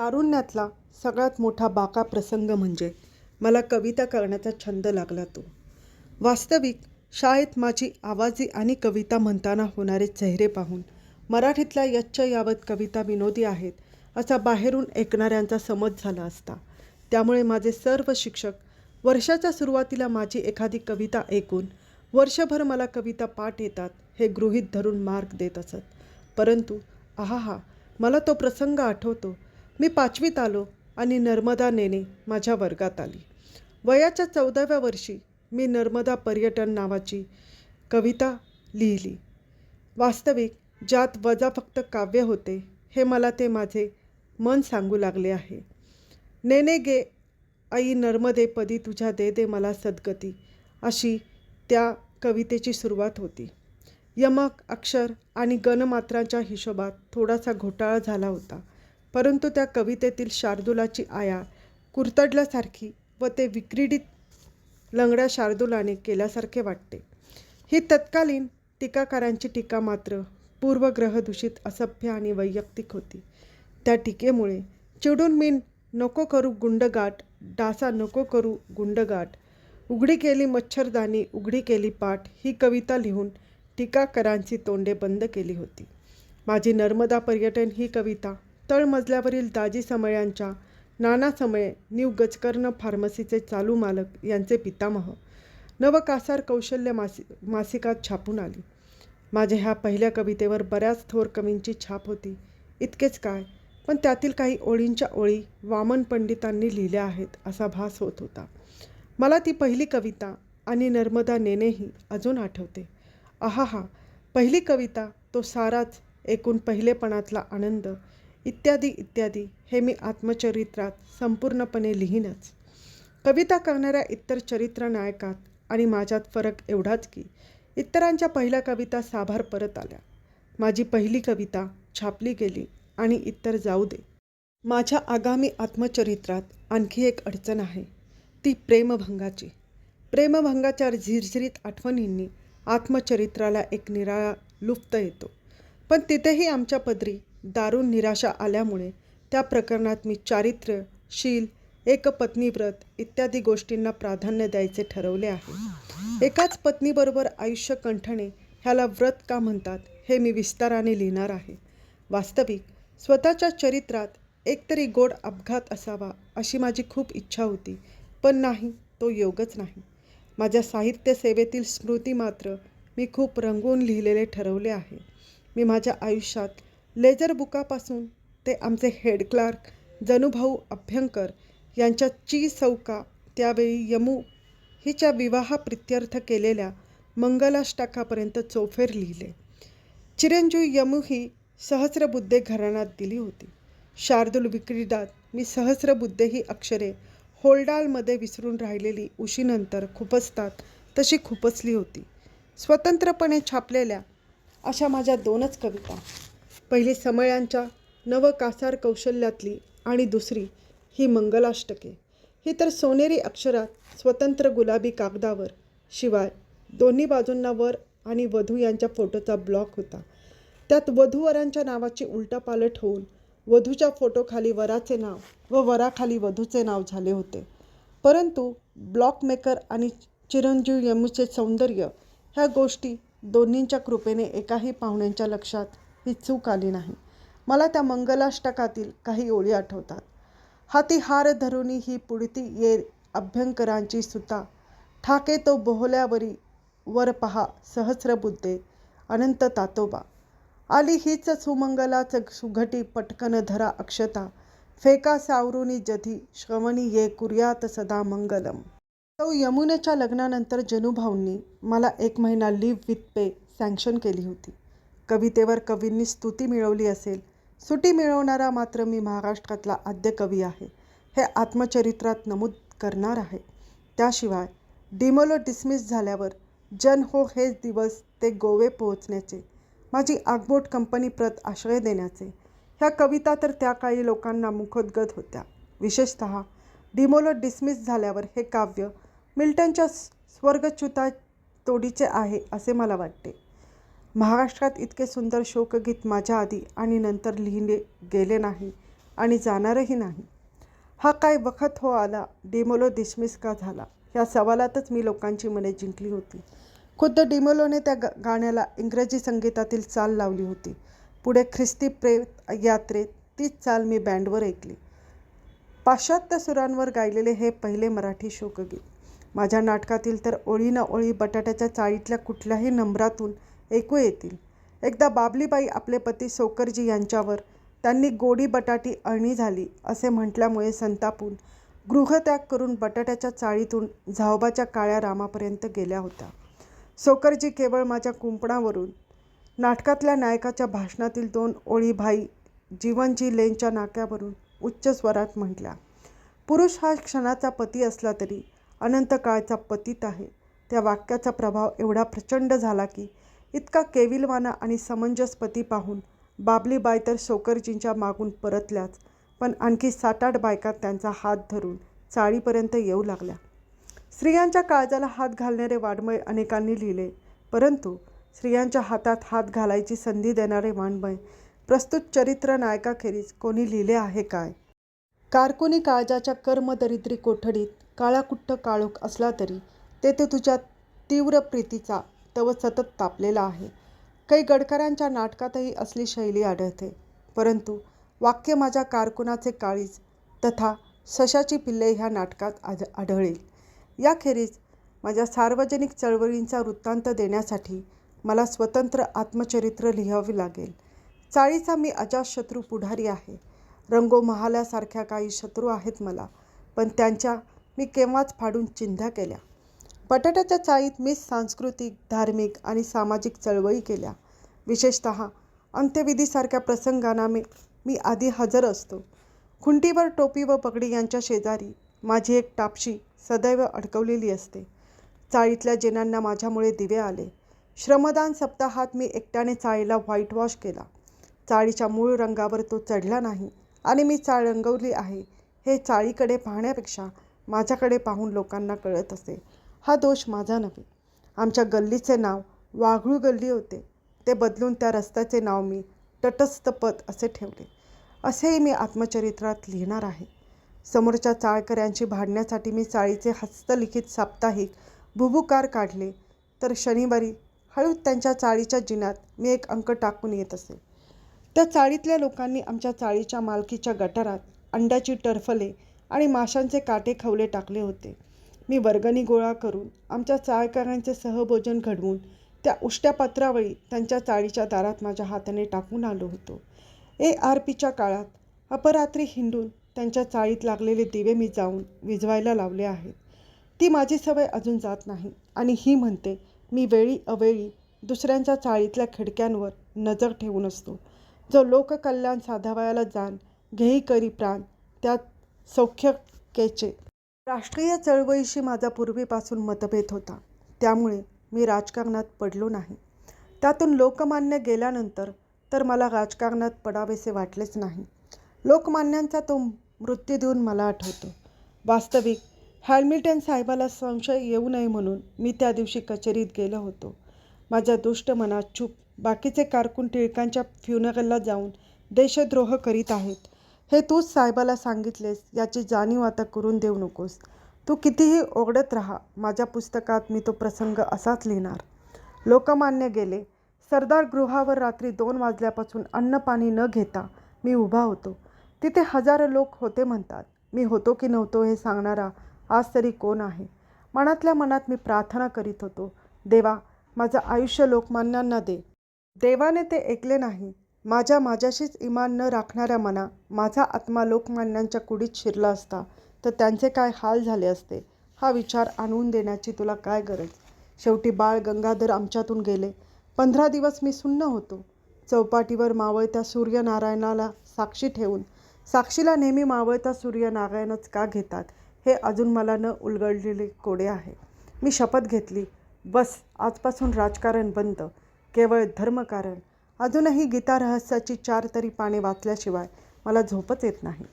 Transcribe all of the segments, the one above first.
तारुण्यातला सगळ्यात मोठा बाका प्रसंग म्हणजे मला कविता करण्याचा छंद लागला तो. वास्तविक शाळेत माझी आवाजी आणि कविता म्हणताना होणारे चेहरे पाहून मराठीतल्या यच्च यावत कविता विनोदी आहेत असा बाहेरून ऐकणाऱ्यांचा समज झाला असता. त्यामुळे माझे सर्व शिक्षक वर्षाच्या सुरुवातीला माझी एखादी कविता ऐकून वर्षभर मला कविता पाठ येतात हे गृहीत धरून मार्क देत असत. परंतु आहाहा मला तो प्रसंग आठवतो मी पाचवीत आलो आणि नर्मदा नेने माझ्या वर्गात आली. वयाच्या चौदाव्या वर्षी मी नर्मदा पर्यटन नावाची कविता लिहिली. वास्तविक ज्यात वजा फक्त काव्य होते हे मला ते माझे मन सांगू लागले आहे. नेने गे आई नर्मदे पदी तुझ्या दे दे मला सद्गती अशी त्या कवितेची सुरुवात होती. यमक अक्षर आणि गणमात्रांच्या हिशोबात थोडासा घोटाळा झाला होता. परंतु त्या कवितेतील शार्दुलाची आया कुरतडल्यासारखी व ते विक्रीडित लंगड्या शार्दुलाने केल्यासारखे वाटते. ही तत्कालीन टीकाकारांची टीका मात्र पूर्वग्रहदूषित असभ्य आणि वैयक्तिक होती. त्या टीकेमुळे चिडून मीन नको करू गुंडगाठ डासा नको करू गुंडगाठ उघडी केली मच्छरदानी उघडी केली पाठ ही कविता लिहून टीकाकरांची तोंडे बंद केली होती. माझी नर्मदा पर्यटन ही कविता तळमजल्यावरील दाजी समयांच्या नाना समये न्यू गजकर्ण फार्मसीचे चालू मालक यांचे पितामह. नवकासार कौशल्य मासि मासिकात छापून आली. माझ्या ह्या पहिल्या कवितेवर बऱ्याच थोर कवींची छाप होती. इतकेच काय? पण त्यातील काही ओळींच्या ओळी वामन पंडितांनी लिहिल्या आहेत असा भास होत होता. मला ती पहिली कविता आणि नर्मदा नेनेही अजून आठवते. आहाहा! पहिली कविता तो साराच एकूण पहिलेपणातला आनंद इत्यादी इत्यादी हे मी आत्मचरित्रात संपूर्णपणे लिहीनच. कविता करणाऱ्या इतर चरित्र नायकात आणि माझ्यात फरक एवढाच की इतरांच्या पहिल्या कविता साभार परत आल्या. माझी पहिली कविता छापली गेली आणि इतर जाऊ दे. माझ्या आगामी आत्मचरित्रात आणखी एक अडचण आहे. ती प्रेमभंगाची. प्रेमभंगाच्या झिरझिरीत आठवणींनी आत्मचरित्राला एक निराळा लुप्त येतो. पण तिथेही आमच्या पदरी दारुण निराशा आल्यामुळे त्या प्रकरणात मी चारित्र्य शील एकपत्नीव्रत इत्यादी गोष्टींना प्राधान्य द्यायचे ठरवले आहे. एकाच पत्नीबरोबर आयुष्य कंठणे ह्याला व्रत का म्हणतात हे मी विस्ताराने लिहिणार आहे. वास्तविक स्वतःच्या चरित्रात एकतरी गोड अपघात असावा अशी माझी खूप इच्छा होती पण नाही तो योगच नाही. माझ्या साहित्य सेवेतील स्मृती मात्र मी खूप रंगवून लिहिलेले ठरवले आहे. मी माझ्या आयुष्यात लेजर बुकापासून ते आमचे हेड क्लार्क जनुभाऊ अभ्यंकर यांच्या ची चौका त्यावेळी यमू हिच्या विवाहाप्रित्यर्थ केलेल्या मंगलाष्टकापर्यंत चोफेर लिहिले. चिरंजीव यमू ही सहस्रबुद्धे घराण्यात दिली होती. शार्दूल विक्रीडात मी सहस्रबुद्धे ही अक्षरे होल्डालमध्ये विसरून राहिलेली उशीनंतर खुपसतात तशी खुपसली होती. स्वतंत्रपणे छापलेल्या अशा माझ्या दोनच कविता पहिली समयांच्या नवकासार कौशल्यातली आणि दुसरी ही मंगलाष्टके. ही तर सोनेरी अक्षरात स्वतंत्र गुलाबी कागदावर शिवाय दोन्ही बाजूंना वर आणि वधू यांच्या फोटोचा ब्लॉक होता. त्यात वधूवरांच्या नावाची उलटापालट होऊन वधूच्या फोटोखाली वराचे नाव व वराखाली वधूचे नाव झाले होते. परंतु ब्लॉकमेकर आणि चिरंजीव यमूचे सौंदर्य ह्या गोष्टी दोन्हींच्या कृपेने एकाही पाहुण्यांच्या लक्षात ही चूक आली नाही. मला त्या मंगलाष्टकातील काही ओळी आठवतात. हाती हार धरुनी ही पुढती ये अभ्यंकरांची सुता. ठाके तो बोहल्यावरी वर पहा सहस्रबुद्धे अनंत तातोबा. आली हीच सुमंगलाच सुघटी पटकन धरा अक्षता. फेका सावरुनी जधी श्रवणी ये कुर्यात सदा मंगलम. तो यमुनेच्या लग्नानंतर जनुभाऊंनी मला एक महिना लिव्ह विथ पे सँक्शन केली होती. कवितेवर कवींनी स्तुती मिळवली असेल. सुटी मिळवणारा मात्र मी महाराष्ट्रातला आद्य कवी आहे. हे आत्मचरित्रात नमूद करणार आहे. त्याशिवाय डिमोलो डिसमिस झाल्यावर जन हो हेच दिवस ते गोवे पोहोचण्याचे माझी आगबोट कंपनी प्रत आश्रय देण्याचे ह्या कविता तर त्या काळी लोकांना मुखोद्गत होत्या. विशेषत डिमोलो डिसमिस झाल्यावर हे काव्य मिल्टनच्या स्वर्गच्युता तोडीचे आहे असे मला वाटते. महाराष्ट्रात इतके सुंदर शोकगीत माझ्या आधी आणि नंतर लिहिले गेले नाही आणि जाणारही नाही. हा काय वखत हो आला डिमोलो दिसमिस का झाला? ह्या सवालातच मी लोकांची मने जिंकली होती. खुद्द डिमोलोने त्या ग गाण्याला इंग्रजी संगीतातील चाल लावली होती. पुढे ख्रिस्ती प्रेत यात्रेत तीच चाल मी बँडवर ऐकली. पाश्चात्य सुरांवर गायलेले हे पहिले मराठी शोकगीत. माझ्या नाटकातील तर ओळी ना ओळी बटाट्याच्या चाळीतल्या कुठल्याही नंबरातून ऐकू येतील. एकदा बाबलीबाई आपले पती सोकरजी यांच्यावर त्यांनी गोडी बटाटी अळणी झाली असे म्हटल्यामुळे संतापून गृहत्याग करून बटाट्याच्या चाळीतून झावबाच्या काळ्या रामापर्यंत गेल्या होत्या. सोकरजी केवळ माझ्या कुंपणावरून नाटकातल्या नायकाच्या भाषणातील दोन ओळी भाई जीवनजी लेनच्या नाक्यावरून उच्च स्वरात म्हटल्या पुरुष हा क्षणाचा पती असला तरी अनंत काळचा पतीत आहे. त्या वाक्याचा प्रभाव एवढा प्रचंड झाला की इतका केविलवाना आणि समंजस पती पाहून बाबलीबाई तर शोकरजींच्या मागून परतल्याच पण आणखी सात आठ बायका त्यांचा हात धरून चाळीपर्यंत येऊ लागल्या. स्त्रियांच्या काळजाला हात घालणारे वाङ्मय अनेकांनी लिहिले परंतु स्त्रियांच्या हातात हात घालायची संधी देणारे वाङ्मय प्रस्तुत चरित्र नायकाखेरीज कोणी लिहिले आहे काय? कारकुनी काळजाच्या कर्मदरिद्री कोठडीत काळाकुट्ट काळोख असला तरी तेथे तुझ्या तीव्र प्रीतीचा तव सतत तापलेला आहे. काही गडकऱ्यांच्या नाटकातही असली शैली आढळते. परंतु वाक्य माझ्या कारकुनाचे काळीज तथा सशाची पिल्ले ह्या नाटकात आढ आढळेल. याखेरीज माझ्या सार्वजनिक चळवळींचा वृत्तांत देण्यासाठी मला स्वतंत्र आत्मचरित्र लिहावे लागेल. चाळीचा मी अजातशत्रू पुढारी आहे. रंगो महाल्यासारख्या काही शत्रू आहेत मला पण त्यांच्या मी केव्हाच फाडून चिंध्या केल्या. बटाट्याच्या चाळीत मी सांस्कृतिक धार्मिक आणि सामाजिक चळवळी केल्या. विशेषत अंत्यविधीसारख्या प्रसंगांना मी मी आधी हजर असतो. खुंटीवर टोपी व पगडी यांच्या शेजारी माझी एक टापशी सदैव अडकवलेली असते. चाळीतल्या जेनांना माझ्यामुळे दिवे आले. श्रमदान सप्ताहात मी एकट्याने चाळीला व्हाईट वॉश केला. चाळीच्या मूळ रंगावर तो चढला नाही आणि मी चाळ रंगवली आहे हे चाळीकडे पाहण्यापेक्षा माझ्याकडे पाहून लोकांना कळत असे. हा दोष माझा नव्हे. आमच्या गल्लीचे नाव वाघळू गल्ली होते. ते बदलून त्या रस्त्याचे नाव मी तटस्थपद असे ठेवले. असेही मी आत्मचरित्रात लिहिणार आहे. समोरच्या चाळकऱ्यांशी भांडण्यासाठी मी चाळीचे हस्तलिखित साप्ताहिक भुभुकार काढले. तर शनिवारी हळूच त्यांच्या चाळीच्या जिन्यात मी एक अंक टाकून येत असे. त्या चाळीतल्या लोकांनी आमच्या चाळीच्या मालकीच्या गटारात अंड्याची टरफले आणि माशांचे काटे खवले टाकले होते. मी वर्गणी गोळा करून आमच्या चाळकऱ्यांचे सहभोजन घडवून त्या उष्ट्या पत्रावळी त्यांच्या चाळीच्या दारात माझ्या हाताने टाकून आलो होतो. ए आर पीच्या काळात अपरात्री हिंडून त्यांच्या चाळीत लागलेले दिवे मी जाऊन विझवायला लावले आहेत. ती माझी सवय अजून जात नाही आणि ही म्हणते मी वेळी अवेळी दुसऱ्यांच्या चाळीतल्या खिडक्यांवर नजर ठेवून असतो. जो लोककल्याण साधावयाला जाण घेई करी प्राण त्यात सौख्यकेचे राष्ट्रीय चळवळीशी माझा पूर्वीपासून मतभेद होता. त्यामुळे मी राजकारणात पडलो नाही. त्यातून लोकमान्य गेल्यानंतर तर मला राजकारणात पडावेसे वाटलेच नाही. लोकमान्यांचा तो मृत्यू देऊन मला आठवतो. वास्तविक हॅमिल्टन साहेबाला संशय येऊ नये म्हणून मी त्या दिवशी कचेरीत गेलो होतो. माझ्या दुष्ट मनात चूप बाकीचे कारकून टिळकांच्या फ्युनरलला जाऊन देशद्रोह करीत आहेत. हे तूच साहेबाला सांगितलेस याची जाणीव आता करून देऊ नकोस. तू कितीही ओरडत राहा माझ्या पुस्तकात मी तो प्रसंग असाच लिहिणार. लोकमान्य गेले. सरदार गृहावर रात्री दोन वाजल्यापासून अन्न पाणी न घेता मी उभा होतो. तिथे हजारो लोक होते म्हणतात. मी होतो की नव्हतो हे सांगणारा आज तरी कोण आहे? मनातल्या मनात मी प्रार्थना करीत होतो. देवा माझं आयुष्य लोकमान्यांना दे. देवाने ते ऐकले नाही. माझ्या माझ्याशीच इमान न राखणाऱ्या मना माझा आत्मा लोकमान्यांच्या कुडीत शिरला असता तर त्यांचे काय हाल झाले असते? हा विचार आणून देण्याची तुला काय गरज? शेवटी बाळ गंगाधर आमच्यातून गेले. पंधरा दिवस मी सुन्न होतो. चौपाटीवर मावळत्या सूर्यनारायणाला साक्षी ठेवून साक्षीला नेहमी मावळता सूर्यनारायणच का घेतात हे अजून मला न उलगडलेले कोडे आहे. मी शपथ घेतली बस आजपासून राजकारण बंद केवळ धर्मकारण. अजूनही गीता रहस्याची चार तरी पाने वाचल्याशिवाय मला झोपच येत नाही.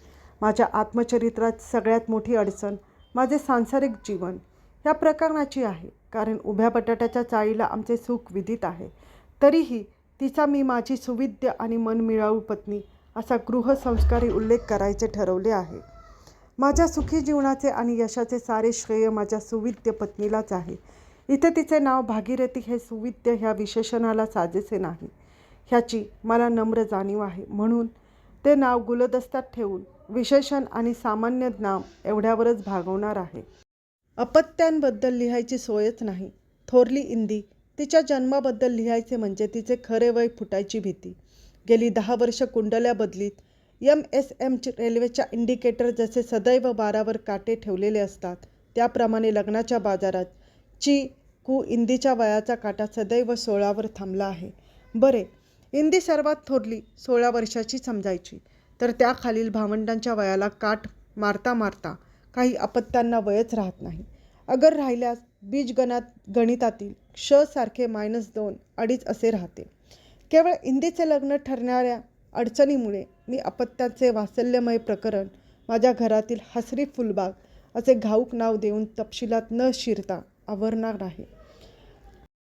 माझ्या आत्मचरित्रात सगळ्यात मोठी अडचण माझे सांसारिक जीवन ह्या प्रकरणाची आहे. कारण उभ्या बटाट्याच्या चाळीला आमचे सुख विदित आहे. तरीही तिचा मी माझी सुविद्य आणि मनमिळाऊ पत्नी असा गृहसंस्कारी उल्लेख करायचे ठरवले आहे. माझ्या सुखी जीवनाचे आणि यशाचे सारे श्रेय माझ्या सुविद्य पत्नीलाच आहे. इथे तिचे नाव भागीरथी हे सुविद्य ह्या विशेषणाला साजेसे नाही. ह्याची मला नम्र जाणीव आहे. म्हणून ते नाव गुलदस्त्यात ठेवून विशेषण आणि सामान्य नाम एवढ्यावरच भागवणार आहे. अपत्यांबद्दल लिहायची सोयच नाही. थोरली इंदी तिच्या जन्माबद्दल लिहायचे म्हणजे तिचे खरे वय फुटायची भीती. गेली दहा वर्ष कुंडल्या बदलीत एम एस एम रेल्वेच्या इंडिकेटर जसे सदैव बारावर काटे ठेवलेले असतात त्याप्रमाणे लग्नाच्या बाजारात ची कू इंदीच्या वयाचा काटा सदैव सोळावर थांबला आहे. बरे इंदी सर्वात थोरली सोळा वर्षाची समजायची. तर त्याखालील भावंडांच्या वयाला काठ मारता मारता काही अपत्यांना वयच राहत नाही. अगर राहिल्यास बीजगणात गणितातील क्ष सारखे मायनस दोन अडीच असे राहते. केवळ इंदीचे लग्न ठरणाऱ्या अडचणीमुळे मी अपत्याचे वात्सल्यमय प्रकरण माझ्या घरातील हसरी फुलबाग असे घाऊक नाव देऊन तपशिलात न शिरता आवरणार आहे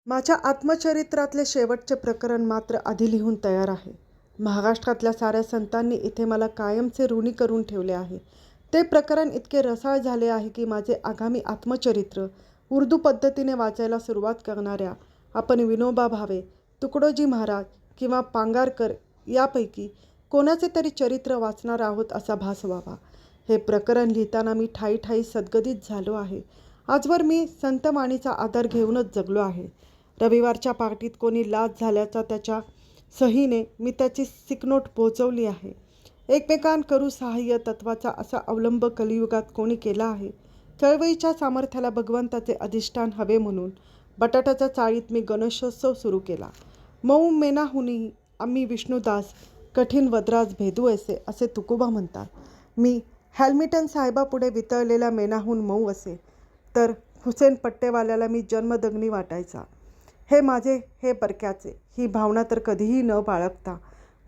माझ्या आत्मचरित्रातले शेवटचे प्रकरण मात्र आधी लिहून तयार आहे. महाराष्ट्रातल्या साऱ्या संतांनी इथे मला कायमचे ऋणी करून ठेवले आहे. ते प्रकरण इतके रसाळ झाले आहे की माझे आगामी आत्मचरित्र उर्दू पद्धतीने वाचायला सुरुवात करणाऱ्या आपण विनोबा भावे तुकडोजी महाराज किंवा पांगारकर यापैकी कोणाचे तरी चरित्र वाचणार आहोत असा भास व्हावा. हे प्रकरण लिहिताना मी ठाई ठाई सद्गदित झालो आहे. आजवर मी संतमाणीचा आधार घेऊनच जगलो आहे. रविवारच्या पार्टीत कोणी लाच झाल्याचा त्याच्या सहीने मी त्याची सिकनोट पोहोचवली आहे. एकमेकांकरू सहाय्य तत्वाचा असा अवलंब कलियुगात कोणी केला आहे? चळवळीच्या सामर्थ्याला भगवंताचे अधिष्ठान हवे म्हणून बटाट्याच्या चाळीत मी गणेशोत्सव सुरू केला. मऊ मेनाहुनी आम्ही विष्णुदास कठीण वद्रास भेदू असे असे तुकोबा म्हणतात. मी हॅल्मिटन साहेबापुढे वितळलेल्या मेनाहून मऊ असे. तर हुसेन पट्टेवाल्याला मी जन्मदग्नी वाटायचा. हे माझे हे परक्याचे. ही भावना तर कधीही न बाळगता.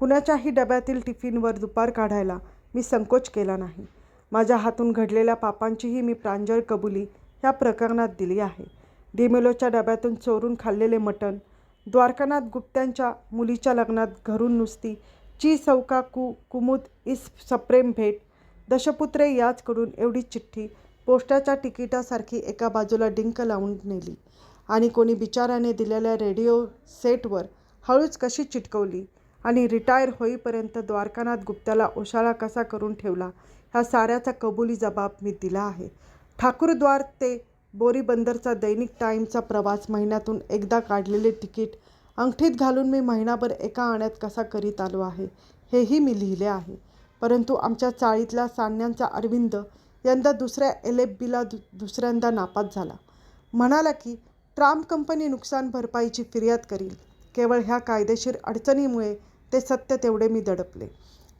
कुणाच्याही डब्यातील टिफिनवर दुपार काढायला मी संकोच केला नाही. माझ्या हातून घडलेल्या पापांचीही मी प्रांजळ कबुली ह्या प्रकरणात दिली आहे. डिमेलोच्या डब्यातून चोरून खाल्लेले मटण द्वारकानाथ गुप्त्यांच्या मुलीच्या लग्नात घरून नुसती ची चौका कु कुमुद इस सप्रेम भेट दशपुत्रे याचकडून एवढी चिठ्ठी पोस्टाच्या तिकिटासारखी एका बाजूला डिंक लावून नेली. आणि कोणी बिचाराने दिलेल्या रेडिओ सेटवर हळूच कशी चिटकवली आणि रिटायर होईपर्यंत द्वारकानाथ गुप्त्याला ओशाळा कसा करून ठेवला ह्या साऱ्याचा कबुली जबाब मी दिला आहे. ठाकूरद्वार ते बोरीबंदरचा दैनिक टाईमचा प्रवास महिन्यातून एकदा काढलेले तिकीट अंगठीत घालून मी महिनाभर एका आण्यात कसा करीत आलो आहे हेही मी लिहिले आहे. परंतु आमच्या चाळीतला सान्यांचा अरविंद यंदा दुसऱ्या एल एफ बीला दु दुसऱ्यांदा नापास झाला. म्हणाला की ट्राम कंपनी नुकसान भरपाईची फिर्याद करील. केवळ ह्या कायदेशीर अडचणीमुळे ते सत्य तेवढे मी दडपले.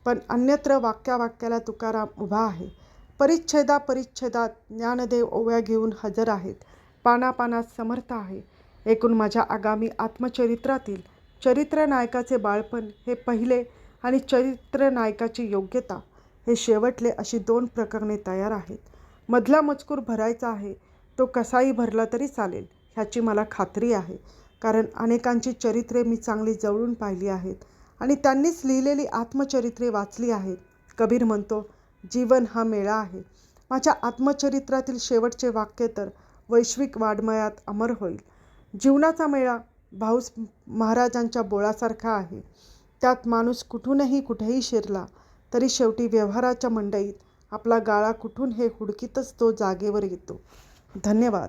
पण अन्यत्र वाक्यावाक्याला तुकाराम उभा आहे. परिच्छेदा परिच्छेदात ज्ञानदेव ओव्या घेऊन हजर आहेत. पानापानात समर्थ आहे. एकूण माझ्या आगामी आत्मचरित्रातील चरित्र नायकाचे बाळपण हे पहिले आणि चरित्र नायकाची योग्यता हे शेवटले अशी दोन प्रकरणे तयार आहेत. मधला मजकूर भरायचा आहे. तो कसाही भरला तरी चालेल. ह्याची मला खात्री आहे. कारण अनेकांची चरित्रे मी चांगली जवळून पाहिली आहेत आणि त्यांनीच लिहिलेली आत्मचरित्रे वाचली आहेत. कबीर म्हणतो जीवन हा मेळा आहे. माझ्या आत्मचरित्रातील शेवटचे वाक्य तर वैश्विक वाड्मयात अमर होईल. जीवनाचा मेळा भाऊस महाराजांच्या बोळासारखा आहे. त्यात माणूस कुठूनही कुठेही शिरला तरी शेवटी व्यवहाराच्या मंडईत आपला गाळा कुठून हे हुडकीतच तो जागेवर येतो. धन्यवाद.